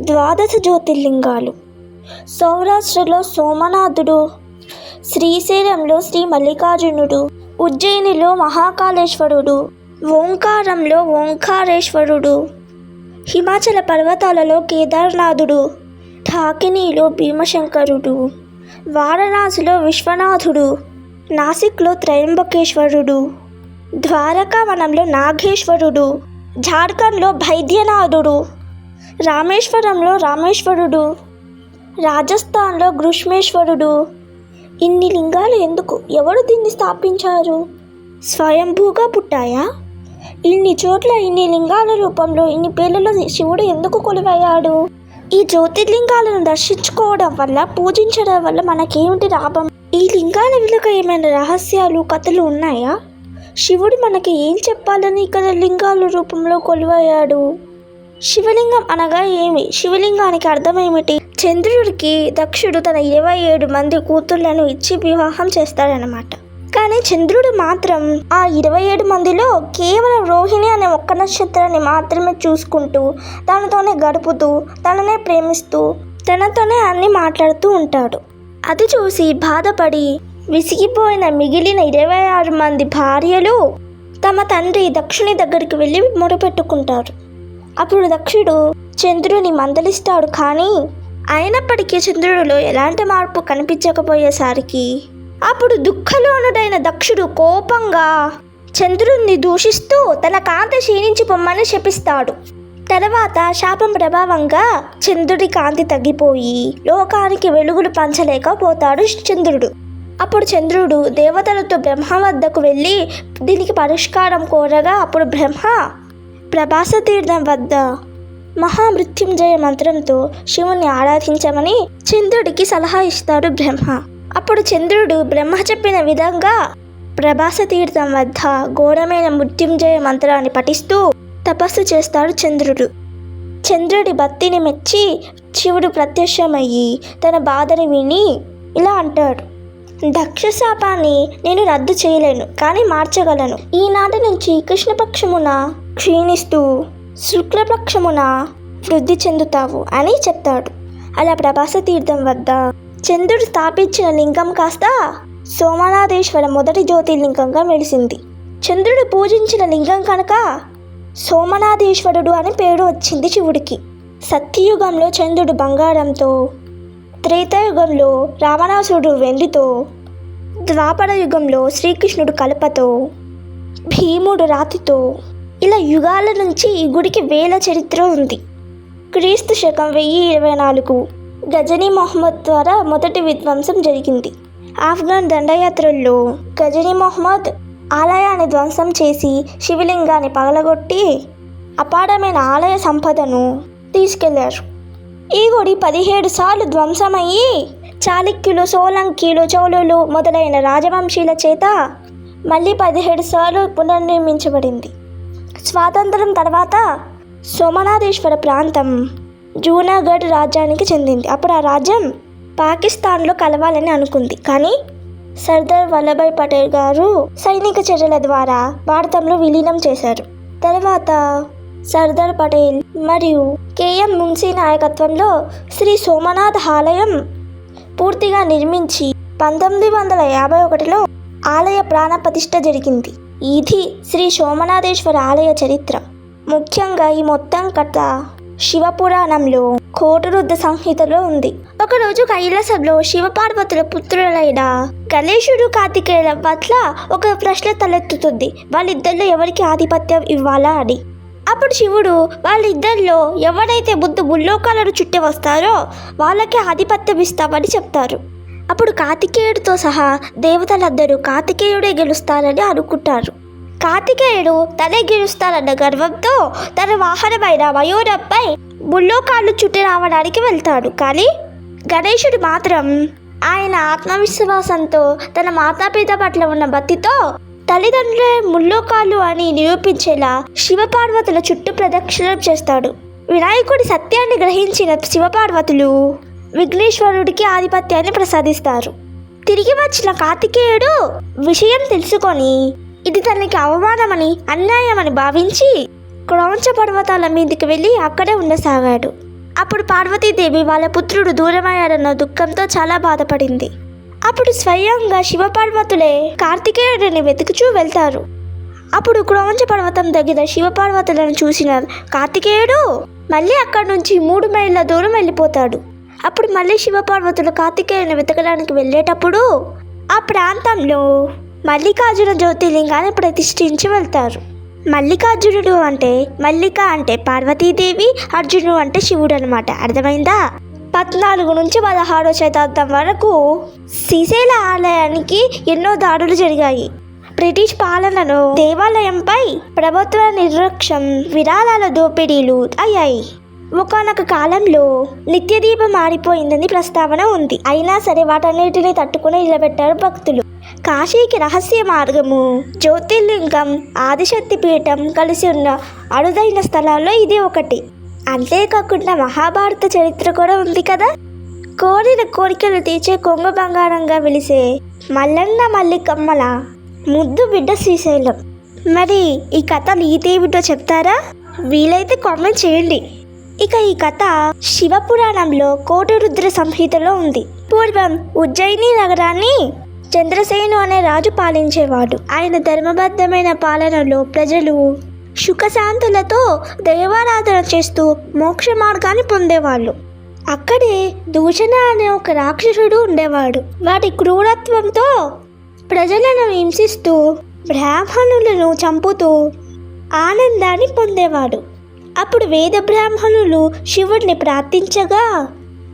ద్వాదశ జ్యోతిర్లింగాలు. సౌరాష్ట్రలో సోమనాథుడు శ్రీశైలంలో శ్రీ మల్లికార్జునుడు ఉజ్జయినిలో మహాకాళేశ్వరుడు ఓంకారంలో ఓంకారేశ్వరుడు హిమాచల పర్వతాలలో కేదార్నాథుడు ఠాకినీలో భీమశంకరుడు వారణాసిలో విశ్వనాథుడు నాసిక్లో త్రయంబకేశ్వరుడు ద్వారకావనంలో నాగేశ్వరుడు జార్ఖండ్లో భైద్యనాథుడు రామేశ్వరంలో రామేశ్వరుడు రాజస్థాన్లో గ్రుష్మేశ్వరుడు ఇన్ని లింగాలు ఎందుకు? ఎవరు దీన్ని స్థాపించారు? స్వయంభూగా పుట్టాయా? ఇన్ని చోట్ల ఇన్ని లింగాల రూపంలో ఇన్ని పేర్లలో శివుడు ఎందుకు కొలువయ్యాడు? ఈ జ్యోతిర్లింగాలను దర్శించుకోవడం వల్ల పూజించడం వల్ల మనకేమిటి లాభం? ఈ లింగాల వెనుక ఏమైనా రహస్యాలు కథలు ఉన్నాయా? శివుడు మనకి ఏం చెప్పాలని ఇక్కడ లింగాల రూపంలో కొలువయ్యాడు? శివలింగం అనగా ఏమి? శివలింగానికి అర్థం ఏమిటి? చంద్రుడికి దక్షుడు తన ఇరవై ఏడు మంది కూతుళ్ళను ఇచ్చి వివాహం చేస్తాడనమాట కానీ చంద్రుడు మాత్రం ఆ ఇరవై ఏడు మందిలో కేవలం రోహిణి అనే ఒక్క నక్షత్రాన్ని మాత్రమే చూసుకుంటూ తనతోనే గడుపుతూ తననే ప్రేమిస్తూ తనతోనే అన్ని మాట్లాడుతూ ఉంటాడు. అది చూసి బాధపడి విసిగిపోయిన మిగిలిన ఇరవై ఆరు మంది భార్యలు తమ తండ్రి దక్షుని దగ్గరికి వెళ్ళి మొరపెట్టుకుంటారు అప్పుడు దక్షుడు చంద్రుని మందలిస్తాడు కానీ అయినప్పటికీ చంద్రుడిలో ఎలాంటి మార్పు కనిపించకపోయేసరికి? అప్పుడు దుఃఖలోనుడైన దక్షుడు కోపంగా చంద్రుణ్ణి దూషిస్తూ తన కాంతి క్షీణించి పొమ్మని శపిస్తాడు. తర్వాత శాపం ప్రభావంగా చంద్రుడి కాంతి తగ్గిపోయి లోకానికి వెలుగులు పంచలేకపోతాడు చంద్రుడు. అప్పుడు చంద్రుడు దేవతలతో బ్రహ్మ వద్దకు వెళ్ళి దీనికి పరిష్కారం కోరగా అప్పుడు బ్రహ్మ ప్రభాస తీర్థం వద్ద మహామృత్యుంజయ మంత్రంతో శివుని ఆరాధించమని చంద్రుడికి సలహా ఇస్తాడు బ్రహ్మ. అప్పుడు చంద్రుడు బ్రహ్మ చెప్పిన విధంగా ప్రభాస తీర్థం వద్ద ఘోరమైన మృత్యుంజయ మంత్రాన్ని పఠిస్తూ తపస్సు చేస్తాడు చంద్రుడు. చంద్రుడి భక్తిని మెచ్చి శివుడు ప్రత్యక్షమయ్యి తన బాధను విని ఇలా అంటాడు. దక్ష శాపాన్ని నేను రద్దు చేయలేను కానీ మార్చగలను. ఈనాటి నుంచి కృష్ణపక్షమున క్షీణిస్తూ శుక్లపక్షమున వృద్ధి చెందుతావు అని చెప్తాడు. అలా ప్రభాస తీర్థం వద్ద చంద్రుడు స్థాపించిన లింగం కాస్త సోమనాథేశ్వర మొదటి జ్యోతిర్లింగంగా మెలిసింది. చంద్రుడు పూజించిన లింగం కనుక సోమనాథేశ్వరుడు అని పేరు వచ్చింది శివుడికి. సత్యయుగంలో చంద్రుడు బంగారంతో త్రేతాయుగంలో రావణాసురుడు వెండితో ద్వాపర యుగంలో శ్రీకృష్ణుడు కలపతో భీముడు రాతితో ఇలా యుగాల నుంచి ఈ గుడికి వేల చరిత్ర ఉంది. క్రీస్తు శకం వెయ్యి ఇరవై నాలుగు గజనీ మొహమ్మద్ ద్వారా మొదటి విధ్వంసం జరిగింది. ఆఫ్ఘన్ దండయాత్రల్లో గజనీ మొహమ్మద్ ఆలయాన్ని ధ్వంసం చేసి శివలింగాన్ని పగలగొట్టి అపారమైన ఆలయ సంపదను తీసుకెళ్ళారు. ఈ గుడి పదిహేడు సార్లు ధ్వంసమయ్యి చాళుక్యులు సోలంకీలు చోళులు మొదలైన రాజవంశీల చేత మళ్ళీ పదిహేడు సార్లు పునర్నిర్మించబడింది. స్వాతంత్రం తర్వాత సోమనాథేశ్వర ప్రాంతం జూనాగఢ్ రాజ్యానికి చెందింది. అప్పుడు ఆ రాజ్యం పాకిస్తాన్లో కలవాలని అనుకుంది. కానీ సర్దార్ వల్లభాయ్ పటేల్ గారు సైనిక చర్యల ద్వారా భారతంలో విలీనం చేశారు. తర్వాత సర్దార్ పటేల్ మరియు కేఎం మున్సీ నాయకత్వంలో శ్రీ సోమనాథ్ ఆలయం పూర్తిగా నిర్మించి పంతొమ్మిది వందల యాభై ఒకటిలో ఆలయ ప్రాణప్రతిష్ఠ జరిగింది. ఇది శ్రీ సోమనాథేశ్వర ఆలయ చరిత్ర. ముఖ్యంగా ఈ మొత్తం కథ శివపురాణంలో కోటరుద్ధ సంహితలో ఉంది. ఒకరోజు కైలాసంలో శివపార్వతుల పుత్రులైన గణేశుడు కార్తికేయుల పట్ల ఒక ప్రశ్న తలెత్తుతుంది. వాళ్ళిద్దరిలో ఎవరికి ఆధిపత్యం ఇవ్వాలా అని. అప్పుడు శివుడు వాళ్ళిద్దరిలో ఎవరైతే బుద్ధ ముల్లోకాలను చుట్టి వస్తారో వాళ్ళకి ఆధిపత్యం ఇస్తామని చెప్తారు. అప్పుడు కార్తికేయుడితో సహా దేవతలందరూ కార్తికేయుడే గెలుస్తారని అనుకుంటారు. కార్తికేయుడు తనే గెలుస్తారన్న గర్వంతో తన వాహనమైన మయూరంపై ముల్లోకాళ్ళు చుట్టి రావడానికి వెళ్తాడు. కానీ గణేశుడు మాత్రం ఆయన ఆత్మవిశ్వాసంతో తన మాతాపిత పట్ల ఉన్న భక్తితో తల్లిదండ్రులే ముల్లోకాలు అని నిరూపించేలా శివపార్వతుల చుట్టూ ప్రదక్షిణం చేస్తాడు. వినాయకుడి సత్యాన్ని గ్రహించిన శివపార్వతులు విఘ్నేశ్వరుడికి ఆధిపత్యాన్ని ప్రసాదిస్తారు. తిరిగి వచ్చిన కార్తికేయుడు విషయం తెలుసుకొని ఇది తనకి అవమానమని అన్యాయమని భావించి క్రౌంచ పర్వతాల మీదకి వెళ్ళి అక్కడే ఉండసాగాడు. అప్పుడు పార్వతీదేవి వాళ్ళ పుత్రుడు దూరమయ్యాడన్న దుఃఖంతో చాలా బాధపడింది. అప్పుడు స్వయంగా శివపార్వతులే కార్తికేయుడిని వెతుకుచూ వెళ్తారు. అప్పుడు క్రౌంచ పర్వతం దగ్గర శివపార్వతులను చూసిన కార్తికేయుడు మళ్ళీ అక్కడి నుంచి మూడు మైళ్ళ దూరం వెళ్ళిపోతాడు. అప్పుడు మళ్ళీ శివపార్వతులు కార్తికేయుని వెతకడానికి వెళ్ళేటప్పుడు ఆ ప్రాంతంలో మల్లికార్జున జ్యోతిర్లింగాన్ని ప్రతిష్ఠించి వెళ్తారు. మల్లికార్జునుడు అంటే మల్లిక అంటే పార్వతీదేవి అర్జునుడు అంటే శివుడు అనమాట అర్థమైందా? పద్నాలుగు నుంచి పదహారో శతాబ్దం వరకు శ్రీశైల ఆలయానికి ఎన్నో దాడులు జరిగాయి. బ్రిటిష్ పాలనలో దేవాలయంపై ప్రభుత్వ నిర్లక్ష్యం విరాళాల దోపిడీలు అయ్యాయి. ఒకనొక కాలంలో నిత్యదీపం మారిపోయిందని ప్రస్తావన ఉంది. అయినా సరే వాటన్నిటిని తట్టుకుని నిలబెట్టారు భక్తులు. కాశీకి రహస్య మార్గము. జ్యోతిర్లింగం ఆదిశక్తి పీఠం కలిసి ఉన్న అరుదైన స్థలాల్లో ఇది ఒకటి. అంతేకాకుండా మహాభారత చరిత్ర కూడా ఉంది కదా? కోరిన కోరికలు తీర్చే కొంగు బంగారంగా వెలిసే మల్లన్న మల్లికమ్మల ముద్దు బిడ్డ శ్రీశైలం. మరి ఈ కథ నీతేమిటో చెప్తారా? వీలైతే కామెంట్ చేయండి. ఇక ఈ కథ శివపురాణంలో కోటరుద్ర సంహితలో ఉంది. పూర్వం ఉజ్జయిని నగరాన్ని చంద్రసేను అనే రాజు పాలించేవాడు. ఆయన ధర్మబద్ధమైన పాలనలో ప్రజలు సుఖశాంతులతో దైవారాధన చేస్తూ మోక్ష మార్గాన్ని పొందేవాళ్ళు. అక్కడే దూషణ అనే ఒక రాక్షసుడు ఉండేవాడు. వాటి క్రూరత్వంతో ప్రజలను హింసిస్తూ బ్రాహ్మణులను చంపుతూ ఆనందాన్ని పొందేవాడు. అప్పుడు వేద బ్రాహ్మణులు శివుడిని ప్రార్థించగా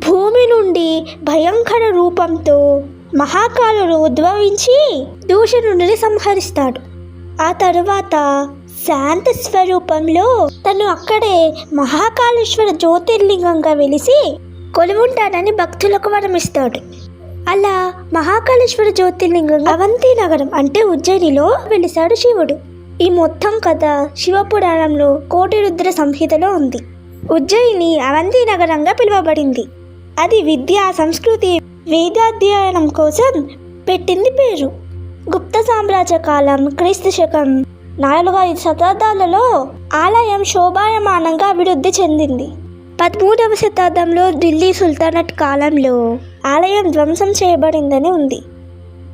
భూమి నుండి భయంకర రూపంతో మహాకాలుడు ఉద్భవించి దూషణుడిని సంహరిస్తాడు. ఆ తరువాత శాంత స్వరూపంలో తను అక్కడే మహాకాళేశ్వర జ్యోతిర్లింగంగా వెలిసి కొలువుంటానని భక్తులకు వరమిస్తాడు. అలా మహాకాళేశ్వర జ్యోతిర్లింగం అవంతి నగరం అంటే ఉజ్జయినిలో వెలిసాడు శివుడు. ఈ మొత్తం కథ శివపురాణంలో కోటిరుద్ర సంహితలో ఉంది. ఉజ్జయిని అవంతి నగరంగా పిలువబడింది. అది విద్య సంస్కృతి వేదాధ్యయనం కోసం పెట్టింది పేరు. గుప్త సామ్రాజ్య కాలం క్రీస్తు శకం నాలుగు ఐదు శతాబ్దాలలో ఆలయం శోభాయమానంగా అభివృద్ధి చెందింది. పదమూడవ శతాబ్దంలో ఢిల్లీ సుల్తానట్ కాలంలో ఆలయం ధ్వంసం చేయబడిందని ఉంది.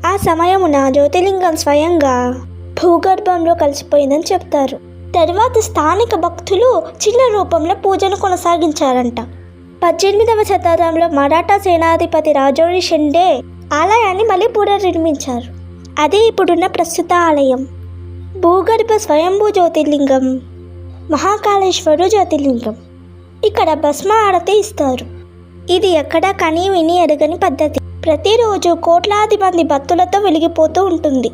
ఆ సమయమున జ్యోతిర్లింగం స్వయంగా భూగర్భంలో కలిసిపోయిందని చెప్తారు. తర్వాత స్థానిక భక్తులు చిన్న రూపంలో పూజను కొనసాగించారంట. పద్దెనిమిదవ శతాబ్దంలో మరాఠా సేనాధిపతి రాజోడి షెండే ఆలయాన్ని మళ్ళీ పునర్నిర్మించారు. అదే ఇప్పుడున్న ప్రస్తుత ఆలయం. భూగర్భ స్వయంభూ జ్యోతిర్లింగం మహాకాళేశ్వరు జ్యోతిర్లింగం. ఇక్కడ భస్మ ఆరతి ఇస్తారు. ఇది ఎక్కడ కని విని ఎరగని పద్ధతి. ప్రతిరోజు కోట్లాది మంది భక్తులతో వెలిగిపోతూ ఉంటుంది.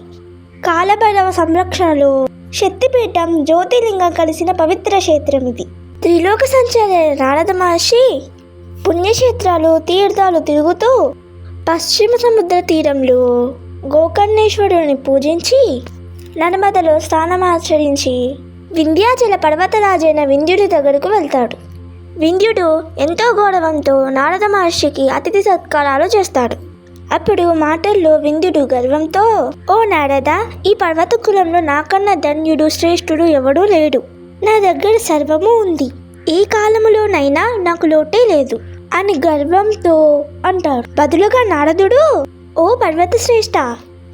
కాలభైరవ సంరక్షణలో శక్తిపీఠం జ్యోతిర్లింగం కలిసిన పవిత్ర క్షేత్రం ఇది. త్రిలోక సంచారి నారద మహర్షి పుణ్యక్షేత్రాలు తీర్థాలు తిరుగుతూ పశ్చిమ సముద్ర తీరంలో గోకర్ణేశ్వరుని పూజించి నర్మదలో స్నానమాచరించి వింధ్యాచల పర్వతరాజైన వింధ్యుడి దగ్గరకు వెళ్తాడు. వింధ్యుడు ఎంతో గౌరవంతో నారద మహర్షికి అతిథి సత్కారాలు చేస్తాడు. అప్పుడు మాటల్లో వింధ్యుడు గర్వంతో ఓ నారద ఈ పర్వత కులంలో నాకన్నా ధన్యుడు శ్రేష్ఠుడు ఎవడూ లేడు. నా దగ్గర సర్వము ఉంది. ఏ కాలములోనైనా నాకు లోటే లేదు అని గర్వంతో అంటాడు. బదులుగా నారదుడు ఓ పర్వత శ్రేష్ఠ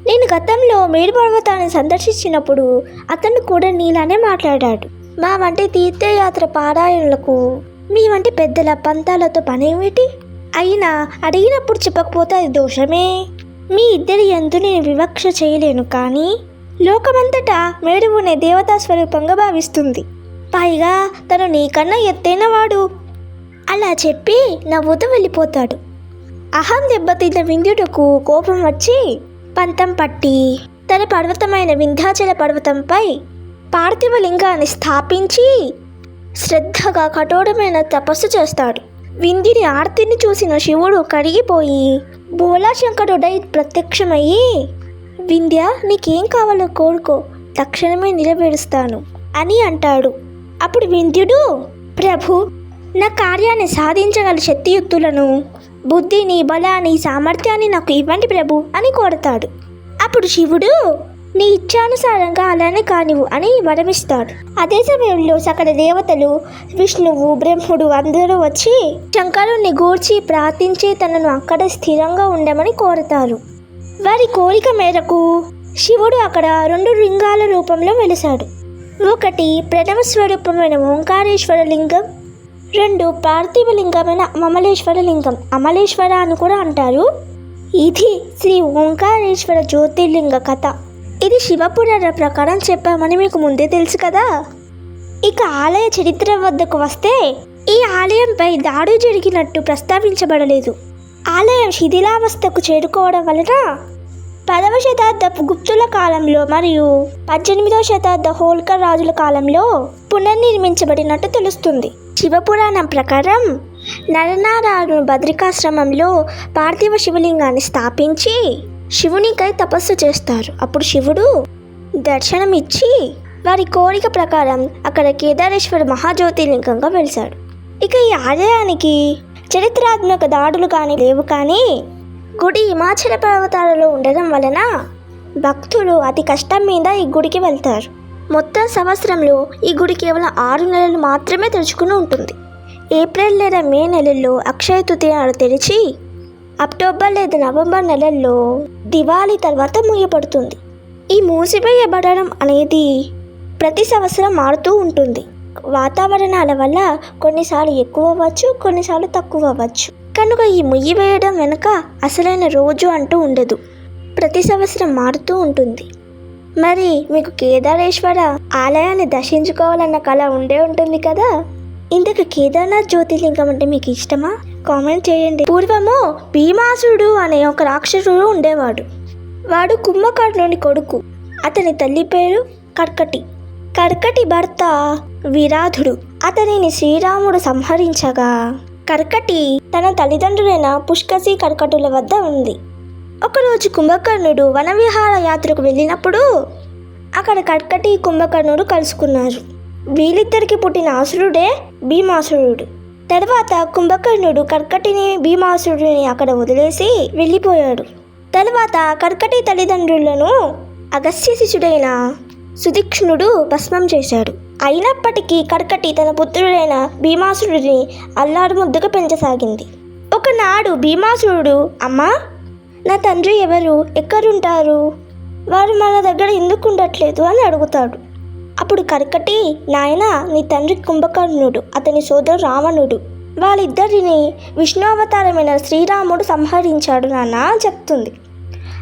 నేను గతంలో మేడు పర్వతాన్ని సందర్శించినప్పుడు అతను కూడా నీలానే మాట్లాడాడు. మా వంటి తీర్థయాత్ర పారాయణులకు మీ వంటి పెద్దల పంతాలతో పనేమిటి? అయినా అడిగినప్పుడు చెప్పకపోతే అది దోషమే. మీ ఇద్దరి ఎందు నేను వివక్ష చేయలేను కానీ లోకమంతటా మేడువునే దేవతా స్వరూపంగా భావిస్తుంది. పైగా తను నీకన్నా ఎత్తైన వాడు. అలా చెప్పి నవ్వుతూ వెళ్ళిపోతాడు. అహం దెబ్బతిన్న వింధ్యుడుకు కోపం వచ్చి పంతం పట్టి తన పర్వతమైన వింధ్యాచల పర్వతంపై పార్థివ లింగాన్ని స్థాపించి శ్రద్ధగా కఠోరమైన తపస్సు చేస్తాడు. వింధ్యుని ఆర్తిని చూసిన శివుడు కరిగిపోయి బోలాశంకరుడై ప్రత్యక్షమయ్యి వింధ్య నీకేం కావాలో కోరుకో తక్షణమే నిలబెడుస్తాను అని అంటాడు. అప్పుడు వింధ్యుడు ప్రభు నా కార్యాన్ని సాధించగల శక్తియుక్తులను బుద్ధిని బలాన్ని సామర్థ్యాన్ని నాకు ఇవ్వండి ప్రభు అని కోరతాడు. అప్పుడు శివుడు నీ ఇచ్చానుసారంగా అలానే కానివు అని వరమిస్తాడు. అదే సమయంలో సకల దేవతలు విష్ణువు బ్రహ్ముడు అందరూ వచ్చి శంకరుణ్ణి గూర్చి ప్రార్థించి తనను అక్కడ స్థిరంగా ఉండమని కోరతారు. వారి కోరిక మేరకు శివుడు అక్కడ రెండు లింగాల రూపంలో వెలిశాడు. ఒకటి ప్రణవ స్వరూపమైన ఓంకారేశ్వర లింగం రెండు పార్థివ లింగమైన అమలేశ్వర లింగం. అమలేశ్వర అని కూడా అంటారు. ఇది శ్రీ ఓంకారేశ్వర జ్యోతిర్లింగ కథ. ఇది శివపురాణ ప్రకారం చెప్పామని మీకు ముందే తెలుసు కదా. ఇక ఆలయ చరిత్ర వద్దకు వస్తే ఈ ఆలయంపై దాడి జరిగినట్టు ప్రస్తావించబడలేదు. ఆలయం శిథిలావస్థకు చేరుకోవడం వలన పదవ శతాబ్దపు గుప్తుల కాలంలో మరియు పద్దెనిమిదవ శతాబ్ద హోల్కర్ రాజుల కాలంలో పునర్నిర్మించబడినట్టు తెలుస్తుంది. శివపురాణం ప్రకారం నరనారాయణ బద్రికాశ్రమంలో పార్థివ శివలింగాన్ని స్థాపించి శివునికై తపస్సు చేస్తారు. అప్పుడు శివుడు దర్శనమిచ్చి వారి కోరిక ప్రకారం అక్కడ కేదారేశ్వర మహాజ్యోతిర్లింగంగా వెలిశాడు. ఇక ఈ ఆలయానికి చరిత్రాత్మక దాడులు కానీ లేవు కానీ గుడి హిమాచల పర్వతాలలో ఉండడం వలన భక్తులు అతి కష్టం మీద ఈ గుడికి వెళ్తారు. మొత్తం సంవత్సరంలో ఈ గుడి కేవలం ఆరు నెలలు మాత్రమే తెరుచుకుని ఉంటుంది. ఏప్రిల్ లేదా మే నెలల్లో అక్షయ తృతీయ నాడు తెరిచి అక్టోబర్ లేదా నవంబర్ నెలల్లో దివాళీ తర్వాత మూయబడుతుంది. ఈ మూసివేయబడడం అనేది ప్రతి సంవత్సరం మారుతూ ఉంటుంది. వాతావరణాల వల్ల కొన్నిసార్లు ఎక్కువ అవ్వచ్చు కొన్నిసార్లు తక్కువ అవ్వచ్చు. కనుక ఈ ముయ్యి వేయడం వెనుక అసలైన రోజు అంటూ ఉండదు. ప్రతి సంవత్సరం మారుతూ ఉంటుంది. మరి మీకు కేదారేశ్వర ఆలయాన్ని దర్శించుకోవాలన్న కళ ఉండే ఉంటుంది కదా? ఇంతకు కేదార్నాథ్ జ్యోతిర్లింగం అంటే మీకు ఇష్టమా? కామెంట్ చేయండి. పూర్వము భీమాసుడు అనే ఒక రాక్షసుడు ఉండేవాడు. వాడు కుంభకర్ణుని కొడుకు. అతని తల్లి పేరు కర్కటి. కర్కటి భర్త విరాధుడు. అతనిని శ్రీరాముడు సంహరించగా. కర్కటి తన తల్లిదండ్రులైన పుష్కసి కర్కటుల వద్ద ఉంది. ఒకరోజు కుంభకర్ణుడు వనవిహార యాత్రకు వెళ్ళినప్పుడు అక్కడ కర్కటి కుంభకర్ణుడు కలుసుకున్నారు. వీళ్ళిద్దరికి పుట్టిన అసురుడే భీమాసురుడు. తర్వాత కుంభకర్ణుడు కర్కటిని భీమాసురుడిని అక్కడ వదిలేసి వెళ్ళిపోయాడు. తర్వాత కర్కటి తల్లిదండ్రులను అగస్త్య శిశుడైన సుదీక్ష్ణుడు భస్మం చేశాడు. అయినప్పటికీ కడకటి తన పుత్రుడైన భీమాసురుడిని అల్లాడు ముద్దుగా పెంచసాగింది. ఒకనాడు భీమాసురుడు అమ్మా నా తండ్రి ఎవరు? ఎక్కడుంటారు? వారు మన దగ్గర ఎందుకు ఉండట్లేదు? అని అడుగుతాడు. అప్పుడు కర్కటి నాయన నీ తండ్రి కుంభకర్ణుడు అతని సోదరు రావణుడు. వాళ్ళిద్దరిని విష్ణు అవతారమైన శ్రీరాముడు సంహరించాడు నాన్న అని చెప్తుంది.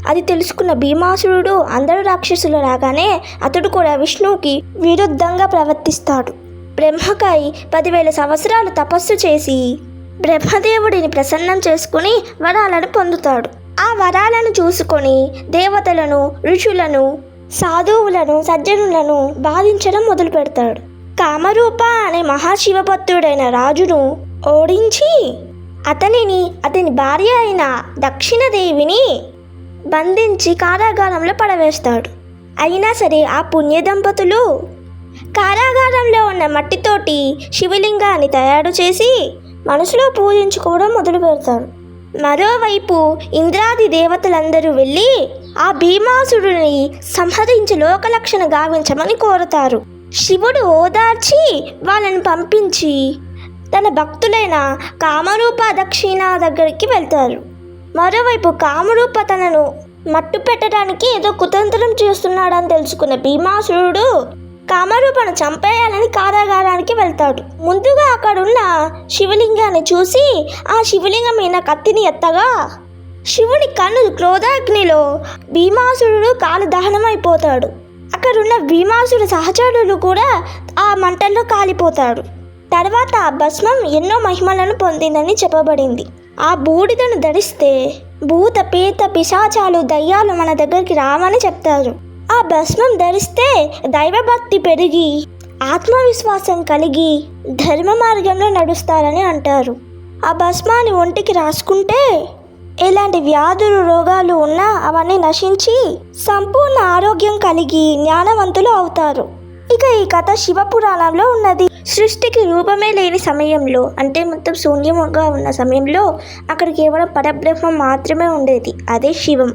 అది తెలుసుకున్న భీమాసురుడు అందరు రాక్షసులు రాగానే అతడు కూడా విష్ణువుకి విరుద్ధంగా ప్రవర్తిస్తాడు. బ్రహ్మకై పదివేల సంవత్సరాలు తపస్సు చేసి బ్రహ్మదేవుడిని ప్రసన్నం చేసుకుని వరాలను పొందుతాడు. ఆ వరాలను చూసుకొని దేవతలను ఋషులను సాధువులను సజ్జనులను బాధించడం మొదలు పెడతాడు. కామరూప అనే మహాశివభక్తుడైన రాజును ఓడించి అతనిని అతని భార్య అయిన దక్షిణదేవిని బంధించి కారాగారంలో పడవేస్తాడు. అయినా సరే ఆ పుణ్య దంపతులు కారాగారంలో ఉన్న మట్టితోటి శివలింగాన్ని తయారు చేసి మనసులో పూజించుకోవడం మొదలు పెడతారు. మరోవైపు ఇంద్రాది దేవతలందరూ వెళ్ళి ఆ భీమాసురుని సంహరించి లోకలక్షణ గావించమని కోరుతారు. శివుడు ఓదార్చి వాళ్ళని పంపించి తన భక్తులైన కామరూప దక్షిణ దగ్గరికి వెళ్తారు. మరోవైపు కాముడు పతనను మట్టు పెట్టడానికి ఏదో కుతంత్రం చేస్తున్నాడని తెలుసుకున్న భీమాసురుడు కామరూపను చంపేయాలని కారాగారానికి వెళ్తాడు. ముందుగా అక్కడున్న శివలింగాన్ని చూసి ఆ శివలింగం మీద కత్తిని ఎత్తగా శివుని కన్ను క్రోధాగ్నిలో భీమాసురుడు కాలు దహనమైపోతాడు. అక్కడున్న భీమాసుడు సహచరులు కూడా ఆ మంటల్లో కాలిపోతాడు తర్వాత భస్మం ఎన్నో మహిమలను పొందిందని చెప్పబడింది. ఆ బూడిదను ధరిస్తే భూత పీత పిశాచాలు దయ్యాలు మన దగ్గరికి రావని చెప్తారు. ఆ భస్మం ధరిస్తే దైవభక్తి పెరిగి ఆత్మవిశ్వాసం కలిగి ధర్మ మార్గంలో నడుస్తారని అంటారు. ఆ భస్మాన్ని ఒంటికి రాసుకుంటే ఎలాంటి వ్యాధులు రోగాలు ఉన్నా అవన్నీ నశించి సంపూర్ణ ఆరోగ్యం కలిగి జ్ఞానవంతులు అవుతారు. ఇక ఈ కథ శివ పురాణంలో ఉన్నది. సృష్టికి రూపమే లేని సమయంలో అంటే మొత్తం శూన్యముగా ఉన్న సమయంలో అక్కడ కేవలం పరబ్రహ్మం మాత్రమే ఉండేది. అదే శివం.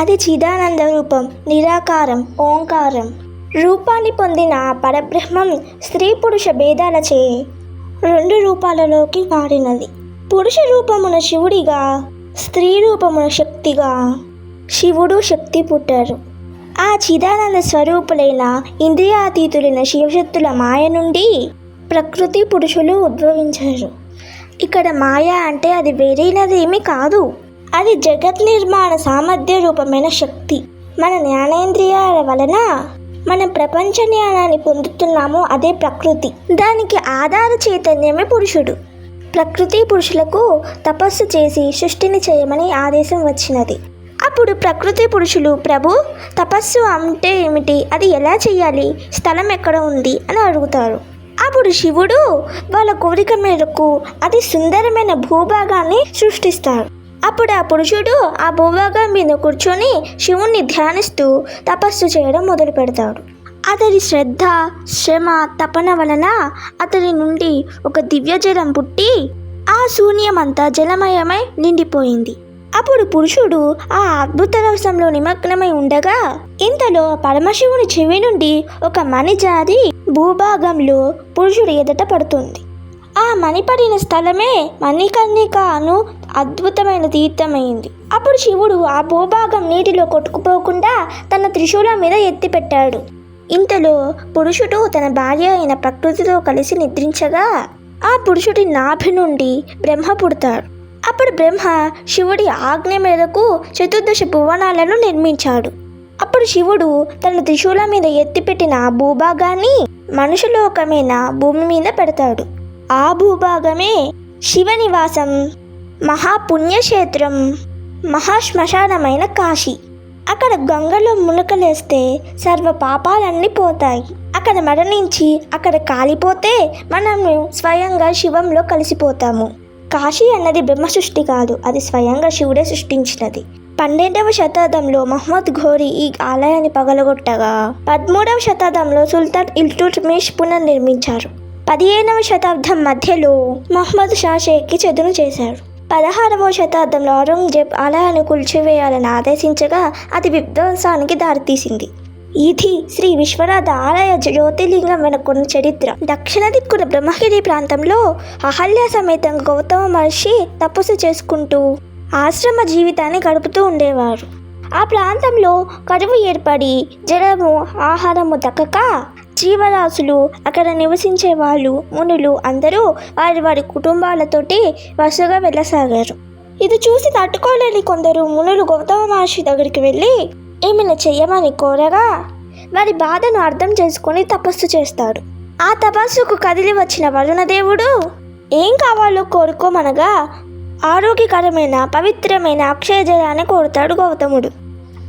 అది చిదానంద రూపం నిరాకారం ఓంకారం. రూపాన్ని పొందిన ఆ పరబ్రహ్మం స్త్రీ పురుష భేదాలచే రెండు రూపాలలోకి మారినది. పురుష రూపమున శివుడిగా స్త్రీ రూపమున శక్తిగా శివుడు శక్తి పుట్టారు. ఆ చిదానంద స్వరూపులైన ఇంద్రియాతీతులైన శివశక్తుల మాయ నుండి ప్రకృతి పురుషులు ఉద్భవించారు. ఇక్కడ మాయ అంటే అది వేరైనదేమీ కాదు. అది జగత్ నిర్మాణ సామర్థ్య రూపమైన శక్తి. మన జ్ఞానేంద్రియాల వలన మనం ప్రపంచ జ్ఞానాన్ని పొందుతున్నామో అదే ప్రకృతి. దానికి ఆధార చైతన్యమే పురుషుడు. ప్రకృతి పురుషులకు తపస్సు చేసి సృష్టిని చేయమని ఆదేశం వచ్చినది. అప్పుడు ప్రకృతి పురుషులు ప్రభు తపస్సు అంటే ఏమిటి? అది ఎలా చేయాలి? స్థలం ఎక్కడ ఉంది? అని అడుగుతారు. అప్పుడు శివుడు వాళ్ళ కోరిక మేరకు అతి సుందరమైన భూభాగాన్ని సృష్టిస్తారు. అప్పుడు ఆ పురుషుడు ఆ భూభాగం మీద కూర్చొని శివుణ్ణి ధ్యానిస్తూ తపస్సు చేయడం మొదలు పెడతాడు. అతడి శ్రద్ధ శ్రమ తపన వలన అతడి నుండి ఒక దివ్యజలం పుట్టి ఆ శూన్యమంతా జలమయమై నిండిపోయింది. అప్పుడు పురుషుడు ఆ అద్భుత రసంలో నిమగ్నమై ఉండగా ఇంతలో పరమశివుని చెవి నుండి ఒక మణి జారి భూభాగంలో పురుషుడు ఎదుట పడుతుంది. ఆ మణి పడిన స్థలమే మణికర్ణిక అను అద్భుతమైన తీర్థమైంది. అప్పుడు శివుడు ఆ భూభాగం నీటిలో కొట్టుకుపోకుండా తన త్రిశూలం మీద ఎత్తిపెట్టాడు. ఇంతలో పురుషుడు తన భార్య అయిన ప్రకృతితో కలిసి నిద్రించగా ఆ పురుషుడి నాభి నుండి బ్రహ్మ పుడతాడు. అప్పుడు బ్రహ్మ శివుడి ఆజ్ఞ మేరకు చతుర్దశ భువనాలను నిర్మించాడు. అప్పుడు శివుడు తన త్రిశూల మీద ఎత్తిపెట్టిన భూభాగాన్ని మనుషులోకమైన భూమి మీద పెడతాడు. ఆ భూభాగమే శివనివాసం మహాపుణ్యక్షేత్రం మహాశ్మశానమైన కాశీ. అక్కడ గంగలో మునకలేస్తే సర్వ పాపాలన్నీ పోతాయి. అక్కడ మరణించి అక్కడ కాలిపోతే మనము స్వయంగా శివంలో కలిసిపోతాము. కాశీ అన్నది బ్రహ్మ సృష్టి కాదు అది స్వయంగా శివుడే సృష్టించినది. పన్నెండవ శతాబ్దంలో మహమ్మద్ ఘోరీ ఈ ఆలయాన్ని పగలగొట్టగా పదమూడవ శతాబ్దంలో సుల్తాన్ ఇల్టుట్మిష్ పునర్నిర్మించారు. పదిహేనవ శతాబ్దం మధ్యలో మహమ్మద్ షా షేక్కి చెదును చేశారు. పదహారవ శతాబ్దంలో ఔరంగజేబ్ ఆలయాన్ని కూల్చివేయాలని ఆదేశించగా అది విధ్వంసానికి దారితీసింది. ఇది శ్రీ విశ్వనాథ ఆలయ జ్యోతిర్లింగం వెనుకున్న చరిత్ర. దక్షిణ దిక్కున బ్రహ్మగిరి ప్రాంతంలో అహల్య సమేతంగా గౌతమ మహర్షి తపస్సు చేసుకుంటూ ఆశ్రమ జీవితాన్ని గడుపుతూ ఉండేవారు. ఆ ప్రాంతంలో కరువు ఏర్పడి జలము ఆహారము దక్కక జీవరాశులు అక్కడ నివసించే వాళ్ళు మునులు అందరూ వారి వారి కుటుంబాలతోటి వరుసగా వెళ్ళసాగారు. ఇది చూసి తట్టుకోలేని కొందరు మునులు గౌతమ మహర్షి దగ్గరికి వెళ్ళి ఏమైనా చెయ్యమని కోరగా వారి బాధను అర్థం చేసుకొని తపస్సు చేస్తాడు. ఆ తపస్సుకు కదిలి వచ్చిన వరుణదేవుడు ఏం కావాలో కోరుకోమనగా ఆరోగ్యకరమైన పవిత్రమైన అక్షయ జలాన్ని కోరుతాడు గౌతముడు.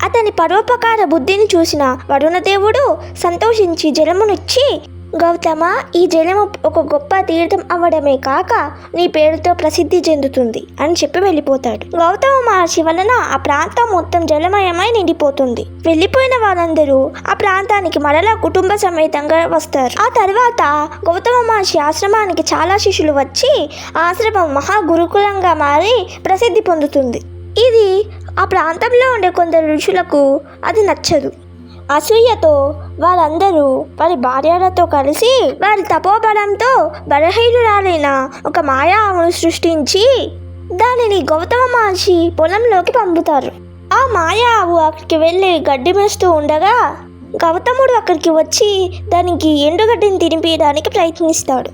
అతని పరోపకార బుద్ధిని చూసిన వరుణదేవుడు సంతోషించి జలమునిచ్చి గౌతమ ఈ జలము ఒక గొప్ప తీర్థం అవ్వడమే కాక నీ పేరుతో ప్రసిద్ధి చెందుతుంది అని చెప్పి వెళ్ళిపోతాడు. గౌతమ మహర్షి వలన ఆ ప్రాంతం మొత్తం జలమయమై నిండిపోతుంది. వెళ్ళిపోయిన వారందరూ ఆ ప్రాంతానికి మరలా కుటుంబ సమేతంగా వస్తారు. ఆ తర్వాత గౌతమ మహర్షి ఆశ్రమానికి చాలా శిష్యులు వచ్చి ఆశ్రమం మహా గురుకులంగా మారి ప్రసిద్ధి పొందుతుంది. ఇది ఆ ప్రాంతంలో ఉండే కొందరు ఋషులకు అది నచ్చదు. అసూయతో వారందరూ వారి భార్యలతో కలిసి వారి తపోబలంతో బలహీనురాలైన ఒక మాయా ఆవును సృష్టించి దానిని గౌతమ మహర్షి పొలంలోకి పంపుతారు. ఆ మాయా ఆవు అక్కడికి వెళ్ళి గడ్డి మేస్తూ ఉండగా గౌతముడు అక్కడికి వచ్చి దానికి ఎండుగడ్డిని తినిపించడానికి ప్రయత్నిస్తాడు.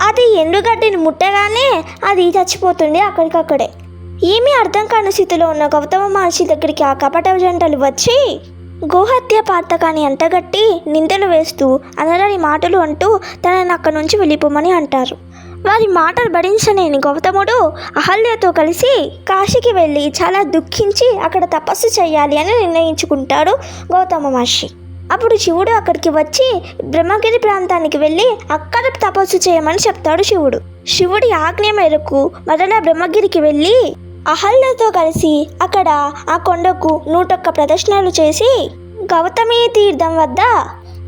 అది ఎండుగడ్డిని ముట్టగానే అది చచ్చిపోతుంది అక్కడికక్కడే. ఏమీ అర్థం కాని స్థితిలో ఉన్న గౌతమ మహర్షి దగ్గరికి ఆ కపట జంటలు వచ్చి గోహత్య పాతకాన్ని అంటగట్టి నిందలు వేస్తూ అనరాని మాటలు అంటూ తనని అక్కడి నుంచి వెళ్ళిపోమని అంటారు. వారి మాటలు భరించలేని గౌతముడు అహల్యతో కలిసి కాశీకి వెళ్ళి చాలా దుఃఖించి అక్కడ తపస్సు చేయాలి అని నిర్ణయించుకుంటాడు గౌతమ మహర్షి. అప్పుడు శివుడు అక్కడికి వచ్చి బ్రహ్మగిరి ప్రాంతానికి వెళ్ళి అక్కడ తపస్సు చేయమని చెప్తాడు శివుడు. శివుడి ఆజ్ఞ మేరకు మరలా బ్రహ్మగిరికి వెళ్ళి అహల్యతో కలిసి అక్కడ ఆ కొండకు నూటొక్క ప్రదర్శనలు చేసి గౌతమి తీర్థం వద్ద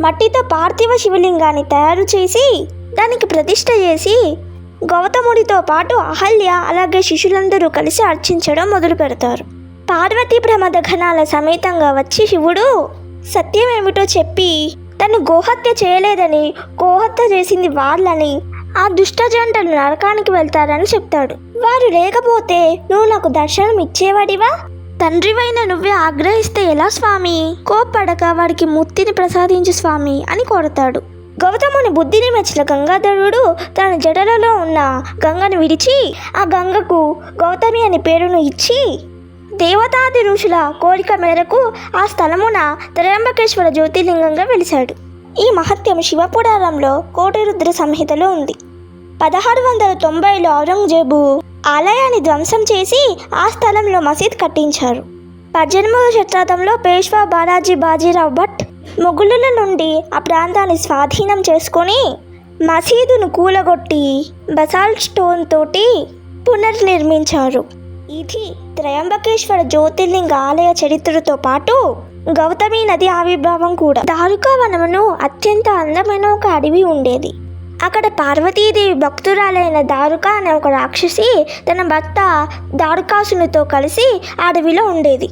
మట్టితో పార్థివ శివలింగాన్ని తయారు చేసి దానికి ప్రతిష్ట చేసి గౌతముడితో పాటు అహల్య అలాగే శిష్యులందరూ కలిసి అర్చించడం మొదలు పెడతారు. పార్వతీ ప్రమద ఘనాల సమేతంగా వచ్చి శివుడు సత్యం ఏమిటో చెప్పి తను గోహత్య చేయలేదని గోహత్య చేసింది వాళ్ళని ఆ దుష్ట జంటలు నరకానికి వెళ్తారని చెప్తాడు. వారు లేకపోతే నువ్వు నాకు దర్శనం ఇచ్చేవాడివా? తండ్రివైన నువ్వే ఆగ్రహిస్తే ఎలా స్వామి? కోప్పడక వాడికి ముత్తిని ప్రసాదించు స్వామి అని కోరతాడు. గౌతముని బుద్ధిని మెచ్చిన గంగాధరుడు తన జడలలో ఉన్న గంగను విడిచి ఆ గంగకు గౌతమి అనే పేరును ఇచ్చి దేవతాది ఋషుల కోరిక మేరకు ఆ స్థలమున త్రయంబకేశ్వర జ్యోతిర్లింగంగా వెలిశాడు. ఈ మహత్యం శివపురాణంలో కోటిరుద్ర సంహితలో ఉంది. పదహారు వందల తొంభైలో ఔరంగజేబు ఆలయాన్ని ధ్వంసం చేసి ఆ స్థలంలో మసీద్ కట్టించారు. పద్దెనిమిదవ శతాబ్దంలో పేష్వా బాలాజీ బాజీరావు భట్ మొఘలుల నుండి ఆ ప్రాంతాన్ని స్వాధీనం చేసుకొని మసీదును కూలగొట్టి బసాల్ట్ స్టోన్ తోటి పునర్నిర్మించారు. ఇది త్రయంబకేశ్వర జ్యోతిర్లింగ ఆలయ చరిత్రతో పాటు గౌతమి నది ఆవిర్భావం కూడా. దారుకా వనమును అత్యంత అందమైన ఒక అడవి ఉండేది. అక్కడ పార్వతీదేవి భక్తురాలైన దారుక అనే ఒక రాక్షసి తన భర్త దారుకాసునితో కలిసి అడవిలో ఉండేది.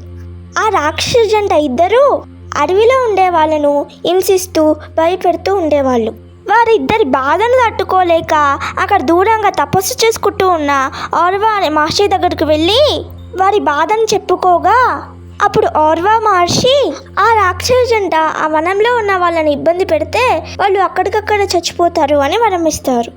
ఆ రాక్షస జంట ఇద్దరూ అడవిలో ఉండే వాళ్ళను హింసిస్తూ భయపెడుతూ ఉండేవాళ్ళు. వారిద్దరి బాధను తట్టుకోలేక అక్కడ దూరంగా తపస్సు చేసుకుంటూ ఉన్న ఆర్వా అనే మాస్టర్ దగ్గరికి వెళ్ళి వారి బాధను చెప్పుకోగా అప్పుడు ఓర్వా మహర్షి ఆ రాక్షసు జంట ఆ వనంలో ఉన్న వాళ్ళని ఇబ్బంది పెడితే వాళ్ళు అక్కడికక్కడ చచ్చిపోతారు అని వరమిస్తారు.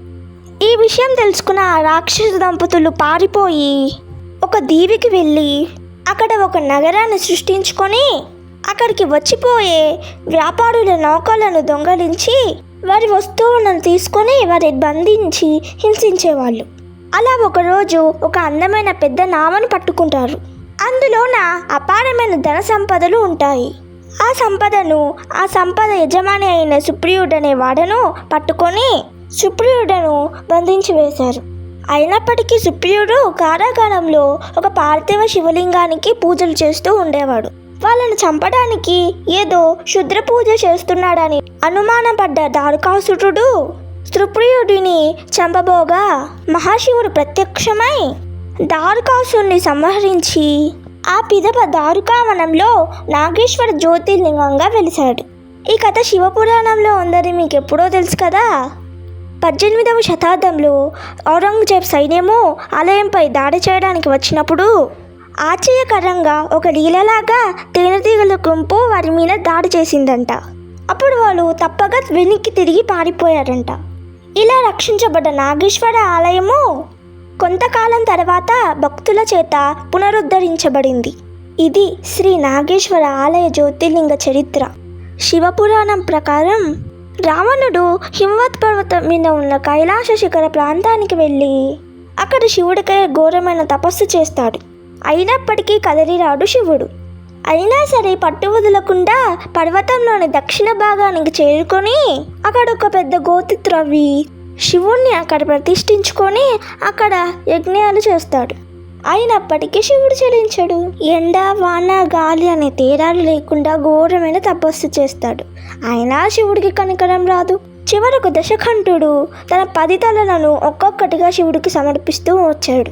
ఈ విషయం తెలుసుకున్న ఆ రాక్షస దంపతులు పారిపోయి ఒక దీవికి వెళ్ళి అక్కడ ఒక నగరాన్ని సృష్టించుకొని అక్కడికి వచ్చిపోయే వ్యాపారుల నౌకలను దొంగలించి వారి వస్తువులను తీసుకొని వారి బంధించి హింసించేవాళ్ళు. అలా ఒకరోజు ఒక అందమైన పెద్ద నావను పట్టుకుంటారు. అందులో నా అపారమైన ధన సంపదలు ఉంటాయి. ఆ సంపదను ఆ సంపద యజమాని అయిన సుప్రియుడు అనే వాడను పట్టుకొని సుప్రియుడను బంధించి వేశారు. అయినప్పటికీ సుప్రియుడు కారాగారంలో ఒక పార్థివ శివలింగానికి పూజలు చేస్తూ ఉండేవాడు. వాళ్ళను చంపడానికి ఏదో శుద్ర పూజ చేస్తున్నాడని అనుమానపడ్డ దారుకాసురుడు సుప్రియుడిని చంపబోగా మహాశివుడు ప్రత్యక్షమై దారుకాసుని సంహరించి ఆ పిదప దారుకావనంలో నాగేశ్వర జ్యోతిర్లింగంగా వెలిశాడు. ఈ కథ శివపురాణంలో ఉందని మీకు ఎప్పుడో తెలుసు కదా? పద్దెనిమిదవ శతాబ్దంలో ఔరంగజేబ్ సైన్యము ఆలయంపై దాడి చేయడానికి వచ్చినప్పుడు ఆశ్చర్యకరంగా ఒక లీలలాగా తేనెటీగల గుంపు వారి మీద దాడి చేసిందంట. అప్పుడు వాళ్ళు తప్పగా వెనక్కి తిరిగి పారిపోయారంట. ఇలా రక్షించబడ్డ నాగేశ్వర ఆలయము కొంతకాలం తర్వాత భక్తుల చేత పునరుద్ధరించబడింది. ఇది శ్రీ నాగేశ్వర ఆలయ జ్యోతిర్లింగ చరిత్ర. శివపురాణం ప్రకారం రావణుడు హిమవత్ పర్వతం మీద ఉన్న కైలాస శిఖర ప్రాంతానికి వెళ్ళి అక్కడ శివుడికై ఘోరమైన తపస్సు చేస్తాడు. అయినప్పటికీ కదలిరాడు శివుడు. అయినా సరే పట్టు వదలకుండా పర్వతంలోని దక్షిణ భాగానికి చేరుకొని అక్కడ ఒక పెద్ద గోతి త్రవ్వి శివుణ్ణి అక్కడ ప్రతిష్ఠించుకొని అక్కడ యజ్ఞాలు చేస్తాడు. అయినప్పటికీ శివుడు చెలించడు. ఎండ వాన గాలి అనే తేడాలు లేకుండా ఘోరమైన తపస్సు చేస్తాడు. అయినా శివుడికి కనికరం రాదు. చివరకు దశకంఠుడు తన పది తలలను ఒక్కొక్కటిగా శివుడికి సమర్పిస్తూ వచ్చాడు.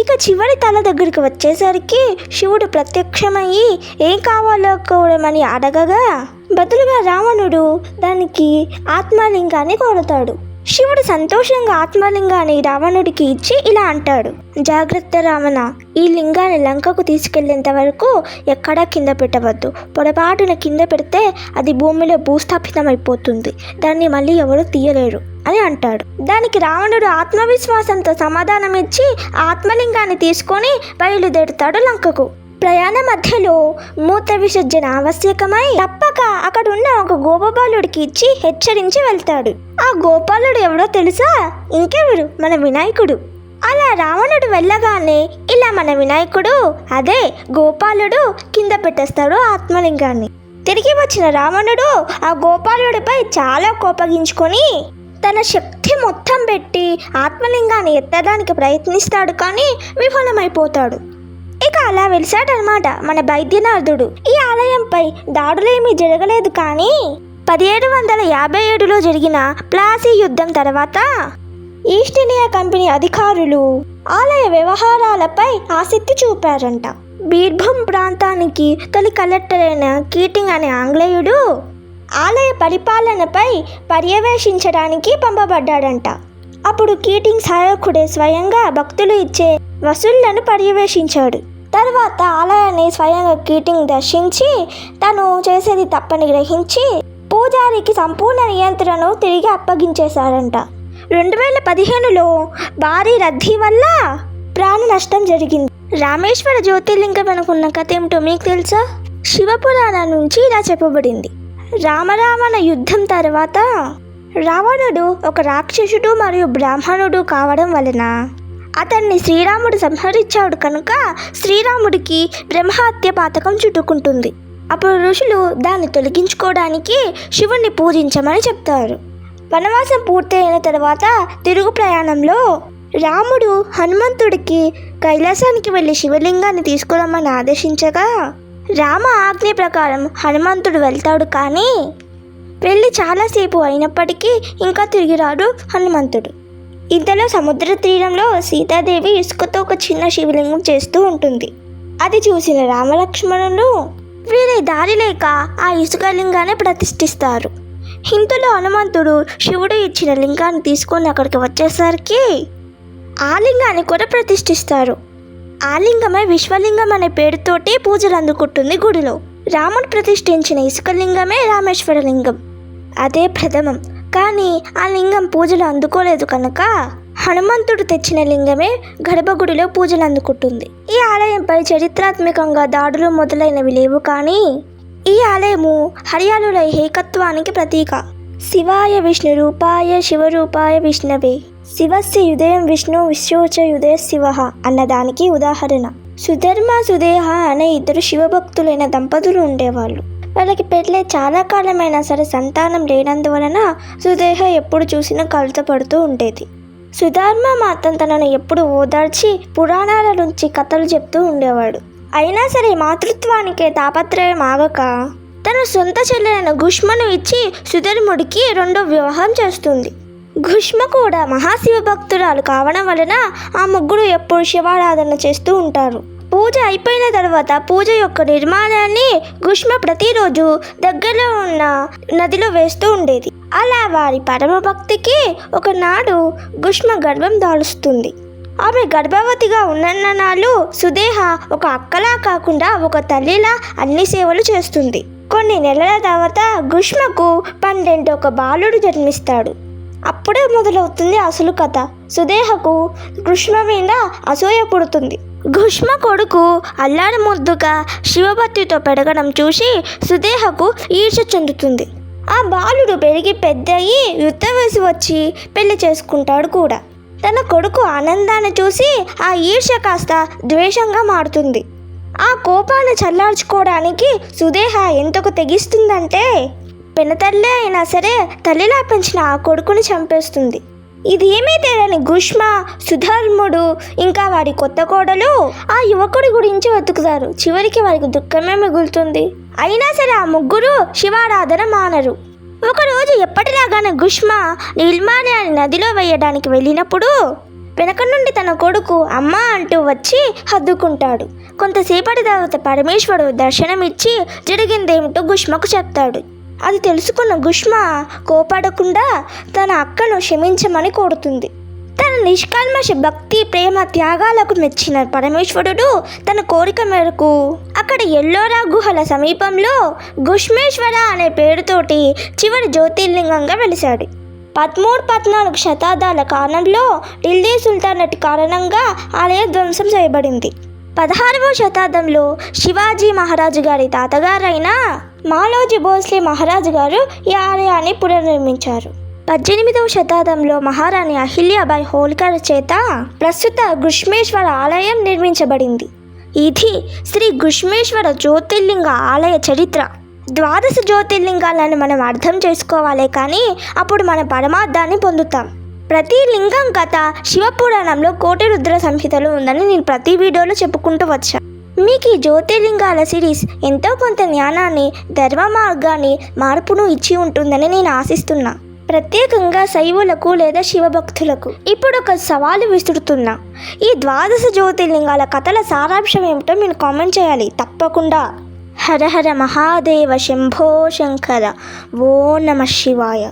ఇక చివరి తల దగ్గరికి వచ్చేసరికి శివుడు ప్రత్యక్షమయ్యి ఏం కావాలో కోరమని అడగగా బదులుగా రావణుడు దానికి ఆత్మలింగాన్ని కోరతాడు. శివుడు సంతోషంగా ఆత్మలింగాన్ని రావణుడికి ఇచ్చి ఇలా అంటాడు. జాగ్రత్త రావణ ఈ లింగాన్ని లంకకు తీసుకెళ్ళేంత వరకు ఎక్కడా కింద పెట్టవద్దు. పొరపాటున కింద పెడితే అది భూమిలో భూస్థాపితమైపోతుంది. దాన్ని మళ్ళీ ఎవరు తీయలేరు అని అంటాడు. దానికి రావణుడు ఆత్మవిశ్వాసంతో సమాధానం ఇచ్చి ఆత్మలింగాన్ని తీసుకొని బయలుదేరుతాడు లంకకు. ప్రయాణ మధ్యలో మూత్ర విసర్జన ఆవశ్యకమై తప్పక అక్కడ ఉన్న ఒక గోపబాలుడికి ఇచ్చి హెచ్చరించి వెళ్తాడు. ఆ గోపాలుడు ఎవడో తెలుసా? ఇంకెవరు? మన వినాయకుడు. అలా రావణుడు వెళ్ళగానే ఇలా మన వినాయకుడు అదే గోపాలుడు కింద పెట్టేస్తాడు ఆత్మలింగాన్ని. తిరిగి వచ్చిన రావణుడు ఆ గోపాలుడిపై చాలా కోపగించుకొని తన శక్తి మొత్తం పెట్టి ఆత్మలింగాన్ని ఎత్తడానికి ప్రయత్నిస్తాడు కానీ విఫలమైపోతాడు. ఇక అలా వెలిసాడనమాట మన బైద్యనాథుడు ఈ ఆలయంపై దాడులేమీ జరగలేదు కానీ పదిహేడు వందల యాభై ఏడులో జరిగిన ప్లాసీ యుద్ధం తర్వాత ఈస్ట్ ఇండియా కంపెనీ అధికారులు ఆలయ వ్యవహారాలపై ఆసక్తి చూపారంట. బీర్భూం ప్రాంతానికి తొలి కలెక్టర్ అయిన కీటింగ్ అనే ఆంగ్లేయుడు ఆలయ పరిపాలనపై పర్యవేక్షించడానికి పంపబడ్డాడంట. అప్పుడు కీటింగ్ సహాయకుడే స్వయంగా భక్తులు ఇచ్చే వసూళ్ళను పర్యవేక్షించాడు. తర్వాత ఆలయాన్ని స్వయంగా కీటింగ్ దర్శించి తను చేసేది తప్పని గ్రహించి పూజారికి సంపూర్ణ నియంత్రణను తిరిగి అప్పగించేశారంట. రెండు వేల పదిహేనులో భారీ రద్దీ వల్ల ప్రాణ నష్టం జరిగింది. రామేశ్వర జ్యోతిర్లింగం అనుకున్న కథ ఏమిటో మీకు తెలుసా? శివపురాణం నుంచి ఇలా చెప్పబడింది. రామరావణ యుద్ధం తర్వాత రావణుడు ఒక రాక్షసుడు మరియు బ్రాహ్మణుడు కావడం వలన అతన్ని శ్రీరాముడు సంహరించాడు కనుక శ్రీరాముడికి బ్రహ్మహత్య పాతకం చుట్టుకుంటుంది. అప్పుడు ఋషులు దాన్ని తొలగించుకోవడానికి శివుణ్ణి పూజించమని చెప్తారు. వనవాసం పూర్తయిన తర్వాత తిరుగు ప్రయాణంలో రాముడు హనుమంతుడికి కైలాసానికి వెళ్ళి శివలింగాన్ని తీసుకురమ్మని ఆదేశించగా రామ ఆజ్ఞ ప్రకారం హనుమంతుడు వెళ్తాడు కానీ వెళ్ళి చాలాసేపు అయినప్పటికీ ఇంకా తిరిగి రాడు హనుమంతుడు. ఇంతలో సముద్ర తీరంలో సీతాదేవి ఇసుకతో ఒక చిన్న శివలింగం చేస్తూ ఉంటుంది. అది చూసిన రామలక్ష్మణులు వీరి దారి లేక ఆ ఇసుక లింగాన్ని ప్రతిష్ఠిస్తారు. ఇంతలో హనుమంతుడు శివుడు ఇచ్చిన లింగాన్ని తీసుకొని అక్కడికి వచ్చేసరికి ఆ లింగాన్ని కూడా ప్రతిష్ఠిస్తారు. ఆ లింగమే విశ్వలింగం అనే పేరుతోటి పూజలు అందుకుంటుంది గుడిలో. రాముడు ప్రతిష్ఠించిన ఇసుక లింగమే రామేశ్వర లింగం. అదే ప్రథమం. కానీ ఆ లింగం పూజలు అందుకోలేదు కనుక హనుమంతుడు తెచ్చిన లింగమే గర్భగుడిలో పూజలు అందుకుంటుంది. ఈ ఆలయంపై చరిత్రాత్మకంగా దాడులు మొదలైనవి లేవు కానీ ఈ ఆలయము హర్యాలుల ఏకత్వానికి ప్రతీక. శివాయ విష్ణు రూపాయ శివరూపాయ విష్ణవే. శివస్య యుదయం విష్ణు విశ్వోచ యుదయ శివ అన్నదానికి ఉదాహరణ. సుధర్మ సుదేహ అనే ఇద్దరు శివభక్తులైన దంపతులు ఉండేవాళ్ళు. వాళ్ళకి పెళ్ళే చాలా కాలమైనా సరే సంతానం లేనందువలన సుదేహ ఎప్పుడు చూసినా కలత పడుతూ ఉండేది. సుధర్మ మాత్రం తనను ఎప్పుడు ఓదార్చి పురాణాల నుంచి కథలు చెప్తూ ఉండేవాడు. అయినా సరే మాతృత్వానికే తాపత్రయం ఆగక తన సొంత చెల్లెలైన గుష్మను ఇచ్చి సుధర్ముడికి రెండో వివాహం చేస్తుంది. గుష్మ కూడా మహాశివ భక్తురాలు కావడం వలన ఆ ముగ్గురు ఎప్పుడు శివారాధన చేస్తూ ఉంటారు. పూజ అయిపోయిన తర్వాత పూజ యొక్క నిర్మాణాన్ని గుష్మ ప్రతిరోజు దగ్గరలో ఉన్న నదిలో వేస్తూ ఉండేది. అలా వారి పరమ భక్తికి ఒకనాడు గుష్మ గర్భం దాలుస్తుంది. ఆమె గర్భవతిగా ఉన్నన్నాళ్ళు సుదేహ ఒక అక్కలా కాకుండా ఒక తల్లిలా అన్ని సేవలు చేస్తుంది. కొన్ని నెలల తర్వాత గుష్మకు పన్నెండు ఒక బాలుడు జన్మిస్తాడు. అప్పుడే మొదలవుతుంది అసలు కథ. సుదేహకు కృష్ణ మీద అసూయ పుడుతుంది. ఘుష్మ కొడుకు అల్లాడి ముద్దుగా శివభక్తితో పెరగడం చూసి సుదేహకు ఈర్ష చెందుతుంది. ఆ బాలుడు పెరిగి పెద్దయి యుద్ధ వయసు వచ్చి పెళ్ళి చేసుకుంటాడు కూడా. తన కొడుకు ఆనందాన్ని చూసి ఆ ఈర్ష కాస్త ద్వేషంగా మారుతుంది. ఆ కోపాన్ని చల్లార్చుకోవడానికి సుదేహ ఎంతకు తెగిస్తుందంటే పెనతల్లి అయినా సరే తల్లిలా పెంచిన ఆ కొడుకుని చంపేస్తుంది. ఇది ఏమీ తెలియని గుష్మ సుధర్ముడు ఇంకా వారి కొత్త కోడలు ఆ యువకుడి గురించి వెతుకుతారు. చివరికి వారికి దుఃఖమే మిగులుతుంది. అయినా సరే ఆ ముగ్గురు శివారాధన మానరు. ఒకరోజు ఎప్పటిలాగానే గుష్మ నీల్మాని అని నదిలో వేయడానికి వెళ్ళినప్పుడు వెనక నుండి తన కొడుకు అమ్మ అంటూ వచ్చి హద్దుకుంటాడు. కొంతసేపటి తర్వాత పరమేశ్వరుడు దర్శనమిచ్చి జరిగిందేమిటో గుష్మకు చెప్తాడు. అది తెలుసుకున్న గుష్మ కోపడకుండా తన అక్కను క్షమించమని కోరుతుంది. తన నిష్కల్మష భక్తి ప్రేమ త్యాగాలకు మెచ్చిన పరమేశ్వరుడు తన కోరిక మేరకు అక్కడ ఎల్లోరా గుహల సమీపంలో గుష్మేశ్వర అనే పేరుతోటి చివరి జ్యోతిర్లింగంగా వెలిశాడు. పదమూడు పద్నాలుగు శతాబ్దాల కాలంలో ఢిల్లీ సుల్తానట్ కారణంగా ఆలయ ధ్వంసం చేయబడింది. పదహారవ శతాబ్దంలో శివాజీ మహారాజు గారి తాతగారైన మాలోజీ భోస్లే మహారాజు గారు ఈ ఆలయాన్ని పునర్నిర్మించారు. పద్దెనిమిదవ శతాబ్దంలో మహారాణి అహిల్యాబాయి హోల్కర్ చేత ప్రస్తుత గుష్మేశ్వర ఆలయం నిర్మించబడింది. ఇది శ్రీ గుష్మేశ్వర జ్యోతిర్లింగ ఆలయ చరిత్ర. ద్వాదశ జ్యోతిర్లింగాలను మనం అర్థం చేసుకోవాలి కానీ అప్పుడు మన పరమార్థాన్ని పొందుతాం. ప్రతి లింగం కథ శివపురాణంలో కోటి రుద్ర సంహితలు ఉందని నేను ప్రతి వీడియోలో చెప్పుకుంటూ వచ్చా. మీకు ఈ జ్యోతిర్లింగాల సిరీస్ ఎంతో కొంత జ్ఞానాన్ని ధర్మ మార్గాన్ని మార్పును ఇచ్చి ఉంటుందని నేను ఆశిస్తున్నా. ప్రత్యేకంగా శైవులకు లేదా శివభక్తులకు ఇప్పుడు ఒక సవాలు విసురుతున్నా. ఈ ద్వాదశ జ్యోతిర్లింగాల కథల సారాంశం ఏమిటో మీరు కామెంట్ చేయాలి తప్పకుండా. హర హర మహాదేవ శంభో శంకర ఓ నమ శివాయ.